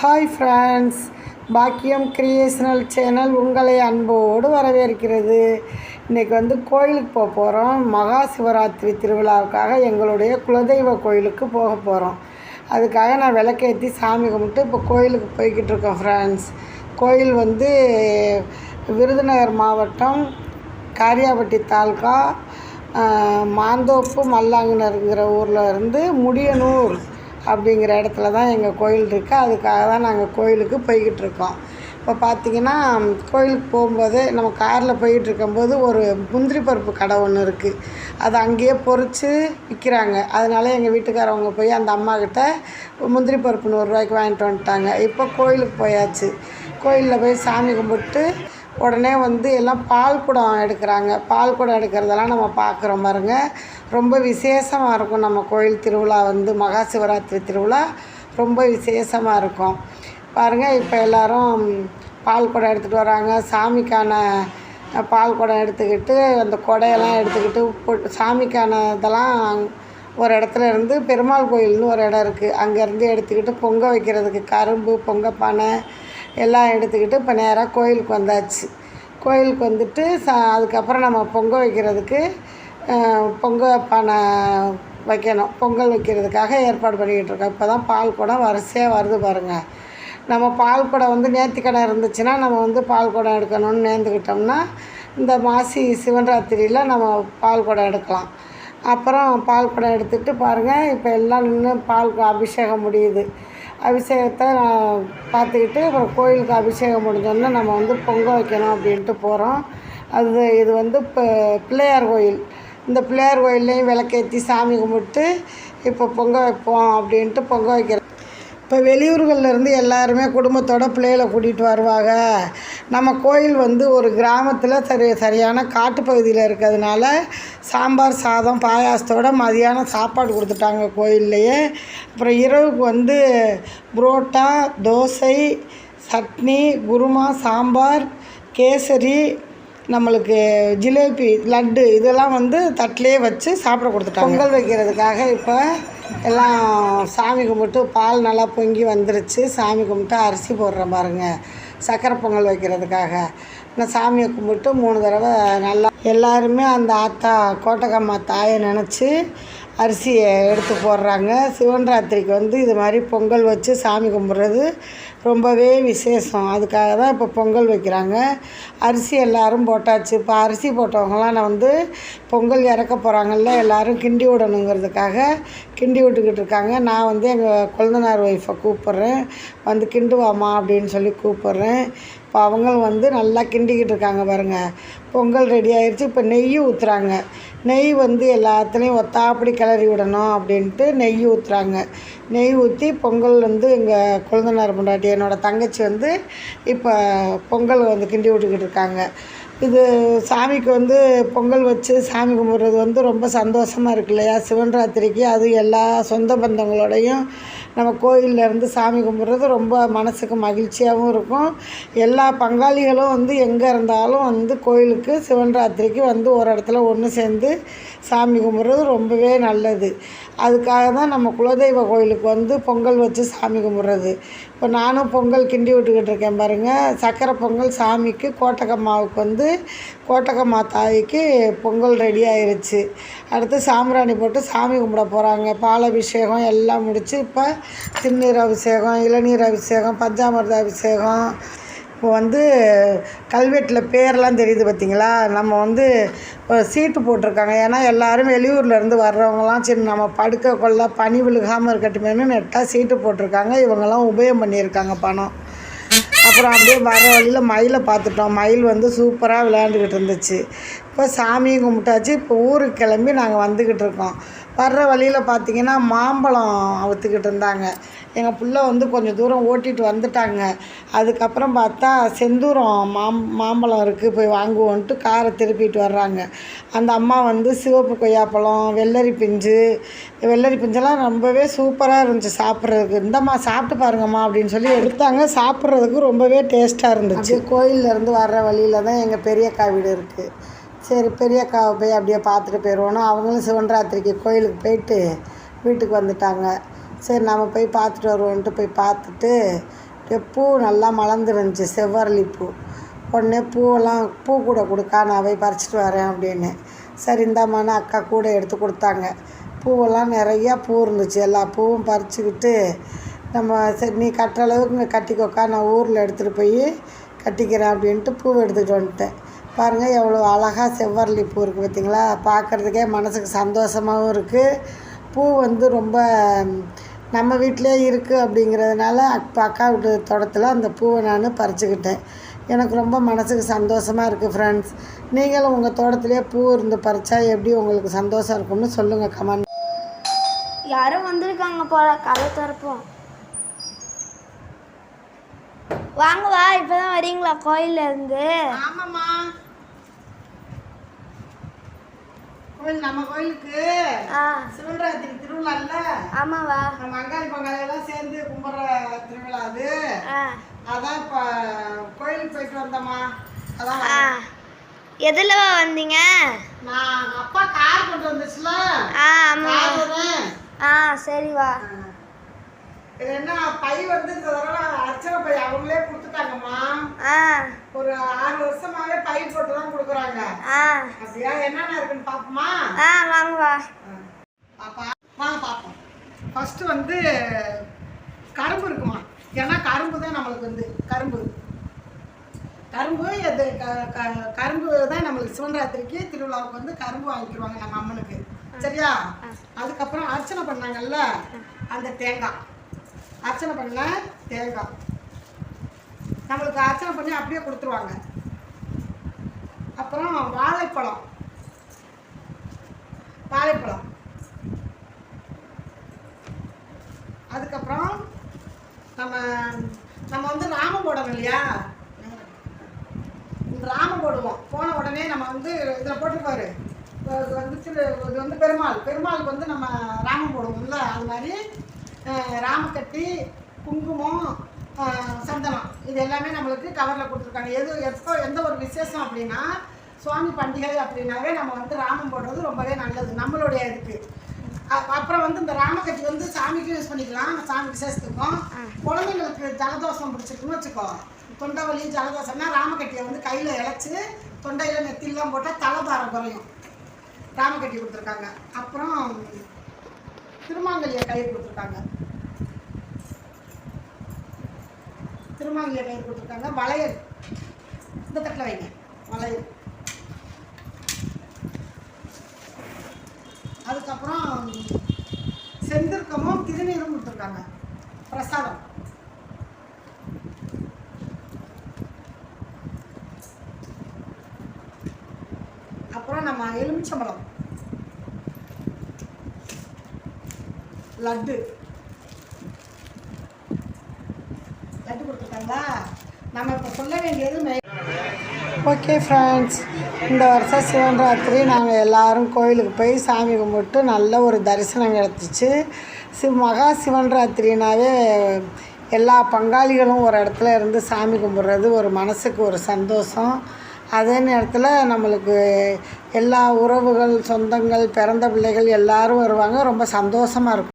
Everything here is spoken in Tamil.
Hi friends Bakkiyam creational channel உங்களை அன்போடு வரவேற்கிறது. இன்றைக்கி வந்து கோயிலுக்கு போக போகிறோம் மகா சிவராத்திரி திருவிழாவுக்காக எங்களுடைய குலதெய்வ கோயிலுக்கு போக போகிறோம் அதுக்காக நான் விளக்கேற்றி சாமி கும்பிட்டு இப்போ கோயிலுக்கு போய்கிட்டு இருக்கோம் ஃப்ரெண்ட்ஸ் கோயில் வந்து விருதுநகர் மாவட்டம் காரியாபட்டி தாலுக்கா மாந்தோப்பு மல்லாங்கினருங்கிற ஊரில் இருந்து முடியனூர் அப்படிங்கிற இடத்துல தான் எங்கள் கோயில் இருக்குது அதுக்காக தான் நாங்கள் கோயிலுக்கு போய்கிட்டு இருக்கோம். இப்போ பார்த்தீங்கன்னா கோயிலுக்கு போகும்போது நம்ம காரில் போயிட்டு இருக்கும்போது ஒரு முந்திரி பருப்பு கடை ஒன்று இருக்குது அது அங்கேயே பொறிச்சு விற்கிறாங்க அதனால எங்கள் வீட்டுக்காரவங்க போய் அந்த அம்மாக்கிட்ட முந்திரி பருப்பு நூறுரூவாய்க்கு வாங்கிட்டு வந்துட்டாங்க. இப்போ கோயிலுக்கு போயாச்சு. கோயிலில் போய் சாமி கும்பிட்டு உடனே வந்து எல்லாம் பால் குடம் எடுக்கிறாங்க. பால் குடம் எடுக்கிறதெல்லாம் நம்ம பார்க்குறோம் பாருங்க. ரொம்ப விசேஷமாக இருக்கும் நம்ம கோயில் திருவிழா வந்து மகா சிவராத்திரி திருவிழா ரொம்ப விசேஷமாக இருக்கும். பாருங்கள் இப்போ எல்லாரும் பால் குடம் எடுத்துகிட்டு வராங்க. சாமிக்கான பால் குடம் எடுத்துக்கிட்டு அந்த குடையெல்லாம் எடுத்துக்கிட்டு போட்டு சாமிக்கான இதெல்லாம் ஒரு இடத்துல இருந்து பெருமாள் கோயில்னு ஒரு இடம் இருக்குது அங்கேருந்து எடுத்துக்கிட்டு பொங்க வைக்கிறதுக்கு கரும்பு பொங்க பானை எல்லாம் எடுத்துக்கிட்டு இப்போ நேராக கோயிலுக்கு வந்தாச்சு. கோயிலுக்கு வந்துட்டு சா அதுக்கப்புறம் நம்ம பொங்க வைக்கிறதுக்கு பொங்கல் பொங்க பானை வைக்கணும். பொங்கல் வைக்கிறதுக்காக ஏற்பாடு பண்ணிக்கிட்டு இருக்கோம். இப்போ தான் பால் குடம் வரிசையாக வருது பாருங்கள் நம்ம பால் குடம் வந்து நேர்த்திக்கடை இருந்துச்சுன்னா நம்ம வந்து பால் குடம் எடுக்கணும்னு நேர்ந்துக்கிட்டோம்னா இந்த மாசி சிவராத்திரியில் நம்ம பால் குடம் எடுக்கலாம். அப்புறம் பால் குடம் எடுத்துகிட்டு பாருங்கள் இப்போ எல்லாம் நின்று பால் அபிஷேகம் முடியுது. அபிஷேகத்தை நான் பார்த்துக்கிட்டு அப்புறம் கோயிலுக்கு அபிஷேகம் முடிஞ்சோடனே நம்ம வந்து பொங்கல் வைக்கணும் அப்படின்ட்டு போகிறோம். அது இது வந்து இப்போ பிள்ளையார் கோயில். இந்த பிள்ளையார் கோயில்லையும் விளக்கேற்றி சாமி கும்பிட்டு இப்போ பொங்கல் வைப்போம் அப்படின்ட்டு பொங்கல் வைக்கிறோம் இப்போ வெளியூர்கள்லேருந்து எல்லாருமே குடும்பத்தோட பிள்ளைகளை கூட்டிகிட்டு வருவாங்க. நம்ம கோயில் வந்து ஒரு கிராமத்தில் சரி சரியான காட்டுப்பகுதியில் இருக்கிறதுனால சாம்பார் சாதம் பாயாசத்தோட மதியானம் சாப்பாடு கொடுத்துட்டாங்க கோயில்லையே. அப்புறம் இரவுக்கு வந்து புரோட்டா தோசை சட்னி குருமா சாம்பார் கேசரி நம்மளுக்கு ஜிலேபி லட்டு இதெல்லாம் வந்து தட்டிலே வச்சு சாப்பிட கொடுத்துட்டாங்க. பொங்கல் வைக்கிறதுக்காக இப்போ எல்லாம் சாமி கும்பிட்டு பால் நல்லா பொங்கி வந்துருச்சு. சாமி கும்பிட்டு அரிசி போடுற பாருங்க. சக்கரை பொங்கல் வைக்கிறதுக்காக. நான் சாமியை கும்பிட்டு மூணு தடவை நல்லா எல்லாருமே அந்த ஆத்தா கோட்டகம்மா தாயை நினச்சி அரிசியை எடுத்து போடுறாங்க. சிவன் ராத்திரிக்கு வந்து இது மாதிரி பொங்கல் வச்சு சாமி கும்பிட்றது ரொம்பவே விசேஷம். அதுக்காக தான் இப்போ பொங்கல் வைக்கிறாங்க. அரிசி எல்லாரும் போட்டாச்சு. இப்போ அரிசி போட்டவங்களாம் நான் வந்து பொங்கல் இறக்க போகிறாங்கல்ல எல்லோரும் கிண்டி விடணுங்கிறதுக்காக கிண்டி விட்டுக்கிட்டு இருக்காங்க. நான் வந்து எங்கள் கொழுந்தனார் ஒய்ஃபை கூப்பிட்றேன். வந்து கிண்டுவாமா அப்படின்னு சொல்லி கூப்பிட்றேன். இப்போ அவங்களும் வந்து நல்லா கிண்டிக்கிட்டு இருக்காங்க பாருங்கள் பொங்கல் ரெடி ஆயிடுச்சு இப்போ நெய் ஊற்றுறாங்க நெய் வந்து எல்லாத்துலேயும் ஒத்தாப்படி கிளறி விடணும் அப்படின்ட்டு நெய் ஊற்றுறாங்க நெய் ஊற்றி பொங்கல் வந்து எங்கள் குழந்தனார் பொண்டாட்டி என்னோடய தங்கச்சி வந்து இப்போ பொங்கல் வந்து கிண்டி விட்டுக்கிட்டு இருக்காங்க. இது சாமிக்கு வந்து பொங்கல் வச்சு சாமி கும்பிட்றது வந்து ரொம்ப சந்தோஷமாக இருக்கு இல்லையா? சிவன் ராத்திரிக்கு அது எல்லா சொந்த பந்தங்களோடையும் நம்ம கோயில்ல இருந்து சாமி கும்பிட்றது ரொம்ப மனசுக்கு மகிழ்ச்சியாகவும் இருக்கும். எல்லா பங்காளிகளும் வந்து எங்கே இருந்தாலும் வந்து கோயிலுக்கு சிவன் ராத்திரிக்கு வந்து ஒரு இடத்துல ஒன்று சேர்ந்து சாமி கும்பிட்றது ரொம்பவே நல்லது. அதுக்காக தான் நம்ம குலதெய்வ கோயிலுக்கு வந்து பொங்கல் வச்சு சாமி கும்பிட்றது. இப்போ நானும் பொங்கல் கிண்டி விட்டுக்கிட்டு இருக்கேன் பாருங்கள் சக்கரை பொங்கல் சாமிக்கு கோட்டக்கம்மாவுக்கு வந்து கோட்டக்கம்மா தாய்க்கு பொங்கல் ரெடி ஆயிருச்சு. அடுத்து சாம்பிராணி போட்டு சாமி கும்பிட போகிறாங்க பால் அபிஷேகம் எல்லாம் முடித்து இப்போ திருநீர் அபிஷேகம் இளநீர் அபிஷேகம் பஞ்சாமிர்த அபிஷேகம் இப்போ வந்து கல்வெட்டில் பேரெலாம் தெரியுது பார்த்தீங்களா நம்ம வந்து சீட்டு போட்டிருக்காங்க. ஏன்னா எல்லோரும் வெளியூர்லேருந்து வர்றவங்களாம் வர்றவங்கலாம் சரி நம்ம படுக்க கொள்ள பனி விழுகாமல் இருக்கட்டுமேனு நெட்டாக சீட்டு போட்டிருக்காங்க. இவங்கெல்லாம் உபயம் பண்ணியிருக்காங்க பணம். அப்புறம் அப்படியே வர வழியில் மயிலை பார்த்துட்டோம். மயில் வந்து சூப்பராக விளையாண்டுக்கிட்டு இருந்துச்சு. இப்போ சாமியும் கும்பிட்டாச்சு. இப்போ ஊருக்கு கிளம்பி நாங்கள் வந்துக்கிட்டு இருக்கோம். வர்ற வழியில் பார்த்தீங்கன்னா மாம்பழம் அவுத்துக்கிட்டு இருந்தாங்க. எங்கள் பிள்ளை வந்து கொஞ்சம் தூரம் ஓட்டிகிட்டு வந்துட்டாங்க. அதுக்கப்புறம் பார்த்தா செந்தூரம் மாம் மாம்பழம் இருக்குது போய் வாங்குவோன்ட்டு காரை திருப்பிட்டு வர்றாங்க. அந்த அம்மா வந்து சிவப்பு கொய்யாப்பழம் வெள்ளரி பிஞ்சு வெள்ளரி பிஞ்செல்லாம் ரொம்பவே சூப்பராக இருந்துச்சு சாப்பிட்றதுக்கு. இந்தம்மா சாப்பிட்டு பாருங்கம்மா அப்படின்னு சொல்லி எடுத்தாங்க. சாப்பிட்றதுக்கு ரொம்பவே டேஸ்ட்டாக இருந்துச்சு. கோயில்ல இருந்து வர்ற வழியில் தான் எங்கள் பெரியக்கா வீடு இருக்குது சரி பெரியக்காவை போய் அப்படியே பார்த்துட்டு போயிடுவோன்னு அவங்களும் சிவன்ராத்திரிக்கு கோயிலுக்கு போயிட்டு வீட்டுக்கு வந்துட்டாங்க. சரி நம்ம போய் பார்த்துட்டு வருவோன்ட்டு போய் பார்த்துட்டு பூ நல்லா மலர்ந்துருந்துச்சி செவ்வரளி பூ. உடனே பூவெல்லாம் பூ கூட கொடுக்கா நான் போய் பறிச்சிட்டு வரேன் அப்படின்னு. சரி இந்தாம்மான்னு அக்கா கூட எடுத்து கொடுத்தாங்க. பூவெல்லாம் நிறையா பூ இருந்துச்சு எல்லா பூவும் பறிச்சுக்கிட்டு நம்ம சரி நீ கட்டுற அளவுக்கு இங்கே கட்டிக்கோக்கா நான் ஊரில் எடுத்துகிட்டு போய் கட்டிக்கிறேன் அப்படின்ட்டு பூவை எடுத்துகிட்டு வந்துட்டேன். பாருங்கள் எவ்வளோ அழகாக செவ்வரளி பூ இருக்குது பார்த்தீங்களா? பார்க்குறதுக்கே மனசுக்கு சந்தோஷமாகவும் இருக்குது பூ வந்து ரொம்ப நம்ம வீட்டிலே இருக்குது அப்படிங்கிறதுனால அப்பா அக்கா வீட்டு தோட்டத்தில் அந்த பூவை நான் பறிச்சுக்கிட்டேன். எனக்கு ரொம்ப மனசுக்கு சந்தோஷமாக இருக்குது ஃப்ரெண்ட்ஸ் நீங்களும் உங்கள் தோட்டத்திலே பூ இருந்து பறிச்சா எப்படி உங்களுக்கு சந்தோஷம் இருக்கும்னு சொல்லுங்கள் கமெண்ட் யாரோ வந்திருக்காங்க போல கதை திறப்போம். வாங்க வா இப்பதான் வரீங்களா கோயில்ல இருந்து? ஆமாம்மா. கோயில் நம்ம கோயிலுக்கு சிவராத்திரி திருவிழா இல்ல ஆமாவா? நம்ம அங்காளி பங்காளி எல்லாம் சேர்ந்து கும்பிட்ற திருவிழா அது. அதான் இப்போ கோயிலுக்கு போயிட்டு வந்தோம்மா அதான் ஆ. எதுலவா வந்தீங்க? நான் அப்பா கார் கொண்டு வந்துச்சுல. ஆ ஆமா ஆ சரிவா இது என்ன பை வந்து இந்த தடவை அர்ச்சனை பை அவங்களே கொடுத்துட்டாங்கம்மா ஆ ஒரு ஆறு வருஷமாவே பை போட்டு தான் கொடுக்குறாங்க அப்படியா? என்னென்ன இருக்குன்னு பார்ப்போமா? ஆ வாங்க வா பாப்பா. வாங்க பார்ப்போம் ஃபஸ்ட்டு வந்து கரும்பு இருக்குமா? ஏன்னா கரும்பு தான் நம்மளுக்கு வந்து கரும்பு. கரும்பு க- கரும்பு தான் நம்மளுக்கு சிவராத்திரிக்கு திருவிழாவுக்கு வந்து கரும்பு வாங்கிக்கிடுவாங்க நம்ம அம்மனுக்கு. சரியா? அதுக்கப்புறம் அர்ச்சனை பண்ணாங்கல்ல அந்த தேங்காய். அர்ச்சனை பண்ண தேங்காய். நம்மளுக்கு அர்ச்சனை பண்ணி அப்படியே கொடுத்துருவாங்க. அப்புறம் வாழைப்பழம். வாழைப்பழம். அதுக்கப்புறம் நம்ம நம்ம வந்து ராமம் போடணும் இல்லையா? ராமம் போடுவோம். போன உடனே நம்ம வந்து இதில் போட்டுருப்பாரு இது வந்து இது வந்து பெருமாள். பெருமாளுக்கு வந்து நம்ம ராமம் போடுவோம்ல அது மாதிரி ராமக்கட்டி குங்குமம் சந்தனம். இது எல்லாமே நம்மளுக்கு கவரில் கொடுத்துருக்காங்க. எது எப்போ எந்த ஒரு விசேஷம் அப்படின்னா சுவாமி பண்டிகை அப்படின்னாவே நம்ம வந்து ராமம் போடுறது ரொம்பவே நல்லது. நம்மளுடைய இதுக்கு. அப்புறம் வந்து இந்த ராமக்கட்டி வந்து சாமிக்கும் யூஸ் பண்ணிக்கலாம். சாமி விசேஷத்துக்கும். குழந்தைங்களுக்கு ஜலதோஷம் பிடிச்சிருக்குன்னு வச்சுக்கோ தொண்டை வலி ஜலதோஷம்னா ராமக்கட்டியை வந்து கையில் இழைச்சி தொண்டையில் நெத்திலாம் போட்டால் தலைபாரம் குறையும். ராமக்கட்டி கொடுத்துருக்காங்க. அப்புறம் திருமாங்கல்ய கயிறு கொடுத்துருக்காங்க. திருமாங்கல்ய கயிறு கொடுத்துருக்காங்க. வளையல். இந்த தட்டில் வைங்க. வளையல். அதுக்கப்புறம் செந்திருக்கமும் திருநீரும் கொடுத்துருக்காங்க. பிரசாதம். அப்புறம் நம்ம எலுமிச்சம்பழம். லட்டு. நம்ம இப்போ சொல்ல வேண்டியது ஓகே ஃப்ரெண்ட்ஸ் இந்த வருஷம் சிவன்ராத்திரி நாங்கள் எல்லாரும் கோயிலுக்கு போய் சாமி கும்பிட்டு நல்ல ஒரு தரிசனம் கிடச்சிச்சு சிவ மகா சிவன்ராத்திரினாவே எல்லா பங்காளிகளும் ஒரு இடத்துல இருந்து சாமி கும்பிட்றது ஒரு மனசுக்கு ஒரு சந்தோஷம். அதே நேரத்தில் நம்மளுக்கு எல்லா உறவுகள் சொந்தங்கள் பிறந்த பிள்ளைகள் எல்லோரும் வருவாங்க. ரொம்ப சந்தோஷமாக இருக்கும்.